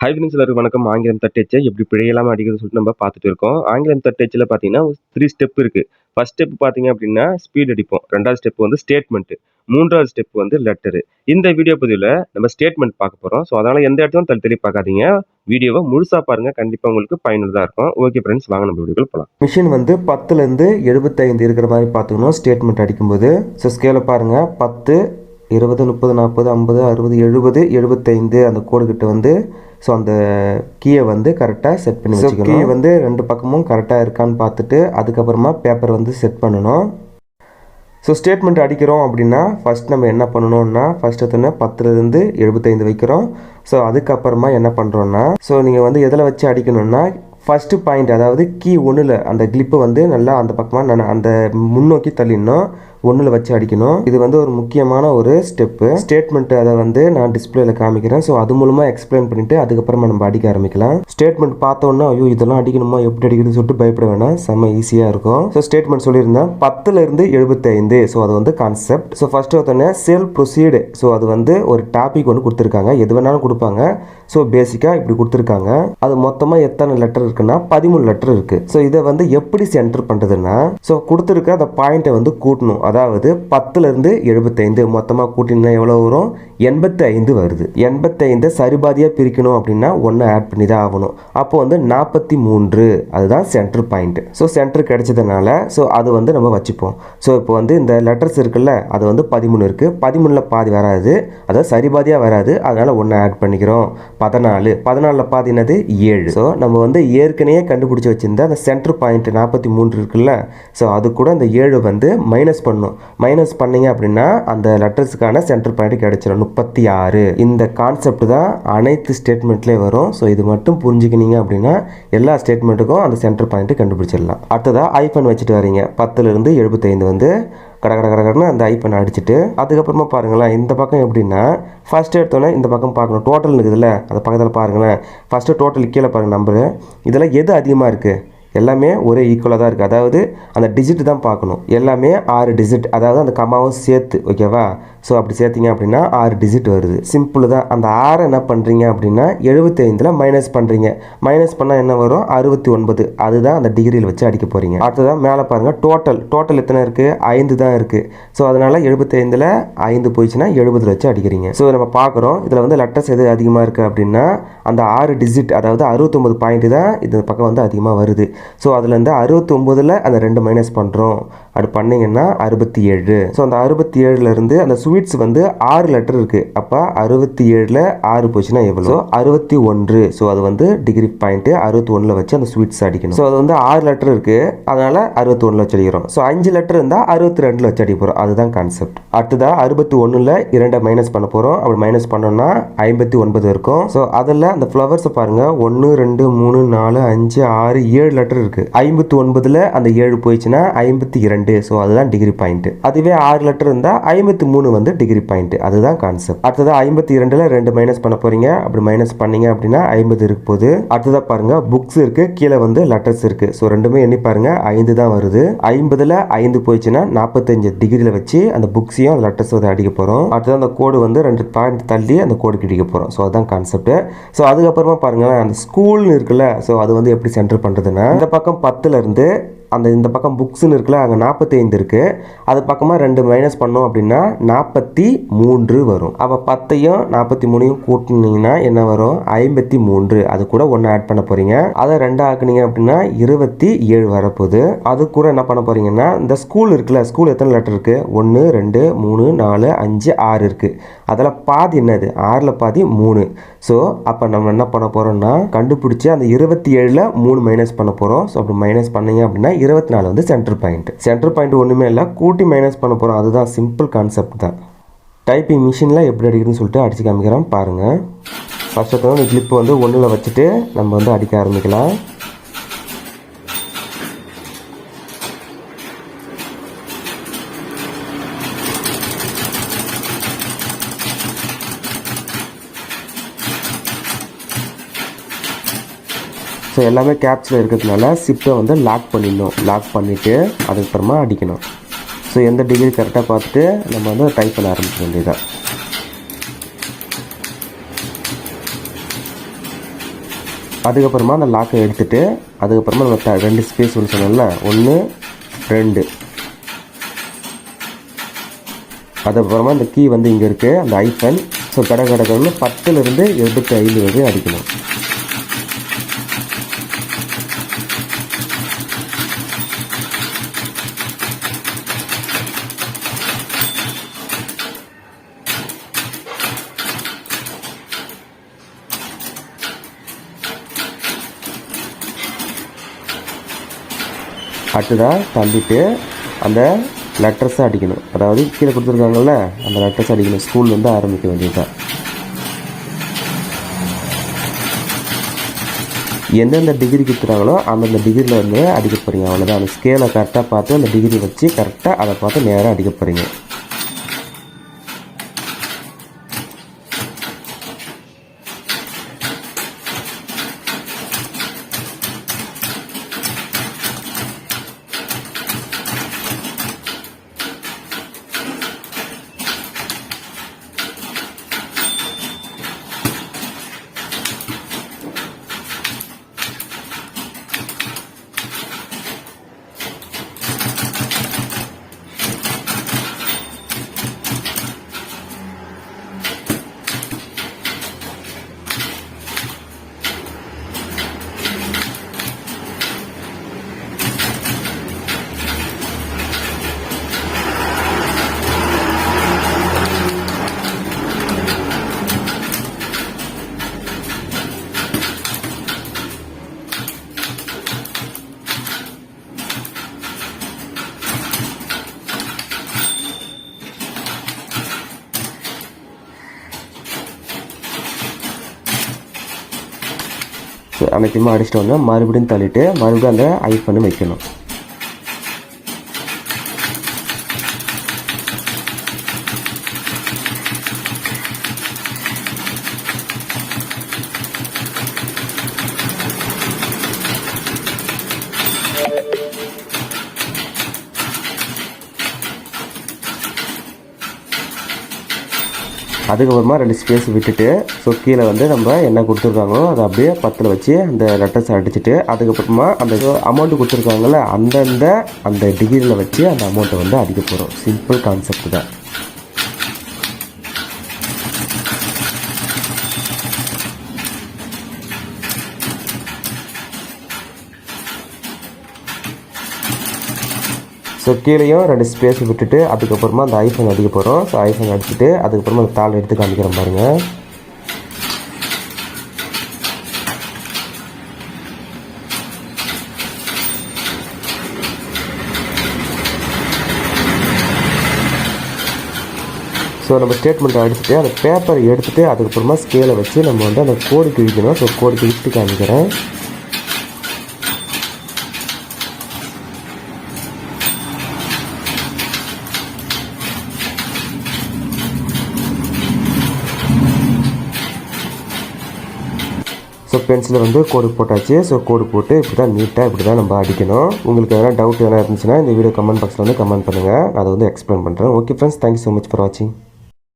Hi friends எல்லாருக்கும் வணக்கம். ஆங்கிலம் தட்டச்சை எப்படி பிழையெல்லாம் அடிக்கிறது சொல்லிட்டு நம்ம பார்த்துட்டு இருக்கோம். ஆங்கிலம் தட்டச்சில் பார்த்தீங்கன்னா த்ரீ ஸ்டெப் இருக்குது ஃபர்ஸ்ட் ஸ்டெப் பார்த்தீங்க அப்படின்னா ஸ்பீட் அடிப்போம். ரெண்டாவது ஸ்டெப் வந்து ஸ்டேட்மெண்ட்டு மூன்றாவது ஸ்டெப் வந்து லெட்டரு இந்த வீடியோ பதிவில் நம்ம ஸ்டேட்மெண்ட் பார்க்க போகிறோம் ஸோ அதனால் எந்த இடத்துல தள்ளி தள்ளி பார்க்காதீங்க. வீடியோவை முழுசாக பாருங்கள் கண்டிப்பாக உங்களுக்கு பயனுள்ளதாக இருக்கும். ஓகே ஃப்ரெண்ட்ஸ் வாங்க நம்ம வீடியோக்குள்ள போகலாம் மிஷின் வந்து பத்துலேருந்து எழுபத்தைந்து இருக்கிற மாதிரி பார்த்துக்கணும். ஸ்டேட்மெண்ட் அடிக்கும்போது. ஸோ ஸ்கேலை பாருங்கள் பத்து இருபது முப்பது நாற்பது ஐம்பது அறுபது எழுபது எழுபத்தைந்து அந்த கோடுகிட்ட வந்து ஸோ அந்த கீயை வந்து கரெக்டாக செட் பண்ணி வச்சுக்கணும். கீ வந்து ரெண்டு பக்கமும் கரெக்டாக இருக்கான்னு பார்த்துட்டு அதுக்கப்புறமா பேப்பர் வந்து செட் பண்ணணும். ஸோ ஸ்டேட்மெண்ட் அடிக்கிறோம் அப்படின்னா ஃபர்ஸ்ட் நம்ம என்ன பண்ணணும்னா ஃபர்ஸ்ட் எத்தனை பத்துலேருந்து எழுபத்தைந்து வைக்கிறோம். ஸோ அதுக்கப்புறமா என்ன பண்ணுறோன்னா ஸோ நீங்கள் வந்து எதில் வச்சு அடிக்கணும்னா ஃபஸ்ட்டு பாயிண்ட் அதாவது கீ ஒன்றில் அந்த கிளிப்பை வந்து நல்லா அந்த பக்கமாக நான் அந்த முன்னோக்கி தள்ளிடணும். ஒன்றில் வச்சு அடிக்கணும். இது வந்து ஒரு முக்கியமான ஒரு ஸ்டெப்பு ஸ்டேட்மெண்ட் அதை வந்து நான் டிஸ்பிளேல காமிக்கிறேன். ஸோ அது மூலமாக எக்ஸ்பிளைன் பண்ணிவிட்டு அதுக்கப்புறமா நம்ம அடிக்க ஆரம்பிக்கலாம். ஸ்டேட்மெண்ட் பார்த்தோன்னா ஐயோ இதெல்லாம் அடிக்கணுமா? எப்படி அடிக்கணும்னு சொல்லிட்டு பயப்பட வேணாம். செம்ம ஈஸியாக இருக்கும். ஸோ ஸ்டேட்மெண்ட் சொல்லியிருந்தேன். பத்துலேருந்து எழுபத்தைந்து. ஸோ அது வந்து கான்செப்ட் ஸோ ஃபஸ்ட்டு ஒருத்தனே சேல் ப்ரொசீடு ஸோ அது வந்து ஒரு டாபிக் ஒன்று கொடுத்துருக்காங்க. எது வேணாலும் கொடுப்பாங்க. ஸோ பேசிக்காக இப்படி கொடுத்துருக்காங்க. அது மொத்தமாக எத்தனை லெட்டர் இருக்குன்னா பதிமூணு லெட்டர் இருக்குது ஸோ இதை வந்து எப்படி சென்டர் பண்ணுறதுன்னா ஸோ கொடுத்துருக்க அந்த பாயிண்ட்டை வந்து கூட்டணும். அதாவது பத்துலேருந்து எழுபத்தைந்து மொத்தமாக கூட்டினா எவ்வளோ வரும்? எண்பத்தி ஐந்து வருது. எண்பத்தைந்து சரிபாதியாக பிரிக்கணும் அப்படின்னா ஒன்று ஆட் பண்ணி தான் ஆகணும். அப்போ வந்து நாற்பத்தி மூன்று அதுதான் சென்டர் பாயிண்ட் ஸோ சென்டர் கிடைச்சதுனால ஸோ அது வந்து நம்ம வச்சுப்போம். ஸோ இப்போ வந்து இந்த லெட்டர்ஸ் இருக்குல்ல அது வந்து பதிமூணு இருக்குது பதிமூணில் பாதி வராது. அதாவது சரிபாதியாக வராது. அதனால் ஒன்று ஆட் பண்ணிக்கிறோம். பதினாலு. பதினாலில் பாதி என்னது? ஏழு. ஸோ நம்ம வந்து ஏற்கனவே கண்டுபிடிச்சி வச்சுருந்தா அந்த சென்டர் பாயிண்ட் நாற்பத்தி மூன்று இருக்குல்ல ஸோ அது கூட அந்த ஏழு வந்து மைனஸ் பண்ணணும். மைனஸ் பண்ணீங்க அப்படின்னா அந்த லெட்டர்ஸுக்கான சென்டர் பாயிண்ட் கிடைச்சிடும் முப்பத்தி ஆறு. இந்த கான்செப்ட் தான் அனைத்து ஸ்டேட்மெண்ட்லேயும் வரும். ஸோ இது மட்டும் புரிஞ்சுக்கினீங்க அப்படின்னா எல்லா ஸ்டேட்மெண்ட்டுக்கும் அந்த சென்டர் பாயிண்ட்டு கண்டுபிடிச்சிடலாம். அடுத்ததாக ஐஃபோன் வச்சுட்டு வரீங்க. பத்துலேருந்து எழுபத்தைந்து வந்து கட கட கடகடன்னு அந்த ஐப்பனை அடிச்சுட்டு அதுக்கப்புறமா பாருங்களேன் இந்த பக்கம் எப்படின்னா ஃபஸ்ட்டு எடுத்தோன்னே இந்த பக்கம் பார்க்கணும். டோட்டல் இருக்குதுல்ல அந்த பக்கத்தில் பாருங்களேன். ஃபஸ்ட்டு டோட்டல் கீழே பாருங்கள் நம்பரு இதெல்லாம் எது அதிகமாக இருக்குது எல்லாமே ஒரே ஈக்குவலாக தான் இருக்குது அதாவது அந்த டிஜிட் தான் பார்க்கணும். எல்லாமே ஆறு டிஜிட் அதாவது அந்த கம்மாவும் சேர்த்து ஓகேவா ஸோ அப்படி சேர்த்திங்க அப்படின்னா ஆறு டிஜிட் வருது. சிம்பிள் தான். அந்த ஆறை என்ன பண்ணுறீங்க அப்படின்னா எழுபத்தைந்தில் மைனஸ் பண்ணுறீங்க மைனஸ் பண்ணால் என்ன வரும்? அறுபத்தி ஒன்பது அதுதான் அந்த டிகிரியில் வச்சு அடிக்க போகிறீங்க அடுத்ததான் மேலே பாருங்கள் டோட்டல் டோட்டல் எத்தனை இருக்குது ஐந்து தான் இருக்குது ஸோ அதனால் எழுபத்தைந்தில் ஐந்து போயிடுச்சுன்னா எழுபதில் வச்சு அடிக்கிறீங்க. ஸோ நம்ம பார்க்குறோம். இதில் வந்து லெட்டர்ஸ் எது அதிகமாக இருக்குது அப்படின்னா அந்த ஆறு டிஜிட் அதாவது அறுபத்தொம்பது பாயிண்ட் தான் இந்த பக்கம் வந்து அதிகமாக வருது. ஸோ அதுலேருந்து அறுபத்தொம்போதில் அந்த ரெண்டு மைனஸ் பண்ணுறோம் அது பண்ணிங்கன்னா அறுபத்தி ஏழு ஸோ அந்த அறுபத்தி ஏழுலேருந்து அந்த யூனிட்ஸ் வந்து ஆறு லெட்டர் இருக்குது அப்போ அறுபத்தி ஏழில் ஆறு போச்சுன்னா எவ்வளோ அறுபத்தி ஒன்று. ஸோ அது வந்து டிகிரி பாயிண்ட்டு அறுபத்தி ஒன்றில் வச்சு அந்த ஸ்வீட்ஸ் அடிக்கணும். ஸோ அது வந்து ஆறு லெட்டர் இருக்குது அதனால் அறுபத்தி ஒன்றில் வச்சு அடிக்கிறோம். ஸோ அஞ்சு லெட்டர் இருந்தால் அறுபத்தி ரெண்டில் வச்சு அடிக்க போகிறோம் அதுதான் கான்செப்ட் அடுத்ததாக அறுபத்தி ஒன்றில் இரண்டை மைனஸ் பண்ண போகிறோம் அப்படி மைனஸ் பண்ணோம்னா ஐம்பத்தி ஒன்பது இருக்கும். ஸோ அதில் அந்த ஃப்ளவர்ஸை பாருங்கள் ஒன்று ரெண்டு மூணு நாலு அஞ்சு ஆறு ஏழு லெட்டர் இருக்குது ஐம்பத்தி ஒன்பதில் அந்த ஏழு போயிடுச்சுன்னா ஐம்பத்தி இரண்டு. ஸோ அதுதான் டிகிரி பாயிண்ட் அதுவே ஆறு லெட்டர் இருந்தால் ஐம்பத்தி மூணு வந்து டிகிரி பாயிண்ட் அதுதான் கான்செப்ட் அடுத்தது ஐம்பத்தி இரண்டுல ரெண்டு மைனஸ் பண்ண போறீங்க. அப்படி மைனஸ் பண்ணீங்க அப்படின்னா ஐம்பது இருக்கு போது அடுத்ததாக பாருங்க புக்ஸ் இருக்கு. கீழே வந்து லெட்டர்ஸ் இருக்கு. ஸோ ரெண்டுமே எண்ணி பாருங்க. ஐந்து தான் வருது. ஐம்பதுல ஐந்து போயிடுச்சுன்னா நாற்பத்தஞ்சு டிகிரியில் வச்சு அந்த புக்ஸையும் லெட்டர்ஸ் வந்து அடிக்க போகிறோம் அடுத்தது அந்த கோடு வந்து ரெண்டு பாயிண்ட் தள்ளி அந்த கோடு கிடிக்க போகிறோம் ஸோ அதுதான் கான்செப்ட் ஸோ அதுக்கப்புறமா பாருங்களேன் அந்த ஸ்கூல்னு இருக்குல்ல. ஸோ அது வந்து எப்படி சென்டர் பண்ணுறதுன்னா இந்த பக்கம் பத்துல இருந்து அந்த இந்த பக்கம் புக்ஸ்னு இருக்குல்ல அங்கே நாற்பத்தி ஐந்து இருக்குது அது பக்கமாக ரெண்டு மைனஸ் பண்ணோம் அப்படின்னா நாற்பத்தி மூன்று வரும். அப்போ பத்தையும் நாற்பத்தி மூணையும் கூட்டினீங்கன்னா என்ன வரும்? ஐம்பத்தி மூன்று. அது கூட ஒன்று ஆட் பண்ண போகிறீங்க அதை ரெண்டு ஆக்குனீங்க அப்படின்னா இருபத்தி ஏழு வரப்போகுது. அது கூட என்ன பண்ண போகிறீங்கன்னா இந்த ஸ்கூல் இருக்குல்ல ஸ்கூல் எத்தனை லெட்டர் இருக்குது ஒன்று ரெண்டு மூணு நாலு அஞ்சு ஆறு இருக்குது அதில் பாதி என்னது? ஆறில் பாதி மூணு. ஸோ அப்போ நம்ம என்ன பண்ண போகிறோம்னா கண்டுபிடிச்சி அந்த இருபத்தி ஏழில் மூணு மைனஸ் பண்ண போகிறோம் ஸோ அப்படி மைனஸ் பண்ணீங்க அப்படின்னா இருபத்தி நாலு வந்து சென்டர் பாயிண்ட் சென்டர் பாயிண்ட் ஒன்றுமே இல்லை கூட்டி மைனஸ் பண்ண போகிறோம் அதுதான் சிம்பிள் கான்செப்ட் தான். டைப்பிங் மிஷினில் எப்படி அடிக்கிறதுன்னு சொல்லிட்டு அடித்து காமிக்கிறேன். பாருங்கள் ஃபஸ்ட்டு வந்து கிளிப்பு வந்து ஒன்றில் வச்சுட்டு நம்ம வந்து அடிக்க ஆரம்பிக்கலாம். ஸோ எல்லாமே கேப்ஸில் இருக்கிறதுனால சிப்பை வந்து லாக் பண்ணிடணும். லாக் பண்ணிவிட்டு அதுக்கப்புறமா அடிக்கணும். ஸோ எந்த டிகிரி கரெக்டாக பார்த்துட்டு நம்ம வந்து டைப் பண்ண ஆரம்பிக்க வேண்டியதான் அதுக்கப்புறமா அந்த லாக்கை எடுத்துட்டு அதுக்கப்புறமா நம்ம ரெண்டு ஸ்பேஸ் ஒன்று சொன்னோம்ல ஒன்று ரெண்டு. அதுக்கப்புறமா இந்த கீ வந்து இங்கே இருக்குது அந்த ஐஃபன் ஸோ கடை கடை பத்துலேருந்து எழுபத்தி ஐந்து வரை அடிக்கணும். அடுத்ததாக தள்ளிட்டு அந்த லெட்டர்ஸை அடிக்கணும். அதாவது கீழே கொடுத்துருக்காங்கல்ல அந்த லெட்டர்ஸ் அடிக்கணும். ஸ்கூல்லேருந்து ஆரம்பிக்க வேண்டியதுதான். எந்தெந்த டிகிரி கொடுத்துறாங்களோ அந்தந்த டிகிரியில் வந்து அடிக்க போகிறீங்க அவ்வளோதான் அந்த ஸ்கேலை கரெக்டாக பார்த்து அந்த டிகிரி வச்சு கரெக்டாக அதை பார்த்து நேராக அடிக்க போகிறீங்க அனைத்தையுமே அடிச்சிட்டு வந்து மறுபடியும் தள்ளிட்டு மறுபடியும் அந்த ஐஃபனை வைக்கணும். அதுக்கப்புறமா ரெண்டு ஸ்பேஸ் விட்டுட்டு ஸோ கீழே வந்து நம்ம என்ன கொடுத்துருக்காங்களோ அதை அப்படியே பத்தில் வச்சு அந்த லெட்டர்ஸ் அடிச்சுட்டு அதுக்கப்புறமா அந்த அமௌண்ட் கொடுத்துருக்காங்கல்ல அந்தந்த அந்த டிகிரியில் வச்சு அந்த அமௌண்ட்டை வந்து அடிக்க போகிறோம் சிம்பிள் கான்செப்ட் தான். ஸோ கீழேயும் ரெண்டு ஸ்பேஸ் விட்டுட்டு அதுக்கப்புறமா அந்த ஐஃபோன் அடிக்க போகிறோம் ஸோ ஐஃபோன் அடிச்சுட்டு அதுக்கப்புறமா அந்த தாள் எடுத்து காமிக்கிறேன் பாருங்கள் ஸோ நம்ம ஸ்டேட்மெண்ட்டை அடிச்சுட்டு அந்த பேப்பரை எடுத்துகிட்டு அதுக்கப்புறமா ஸ்கேலை வச்சு நம்ம வந்து அந்த கோடு கிழிக்கணும் ஸோ கோடு கிழிச்சிட்டு காமிக்கிறேன். ஸோ பென்சிலில் வந்து கோடு போட்டாச்சு. ஸோ கோடு போட்டு இப்படி தான் நீட்டாக இப்படி தான் நம்ம அடிக்கணும். உங்களுக்கு எதனா டவுட் எதனா இருந்துச்சுன்னா இந்த வீடியோ கமெண்ட் பாக்ஸில் வந்து கமெண்ட் பண்ணுங்கள் நான் அதை வந்து எக்ஸ்பிளைன் பண்ணுறேன் okay friends thank you so much for வாட்சிங்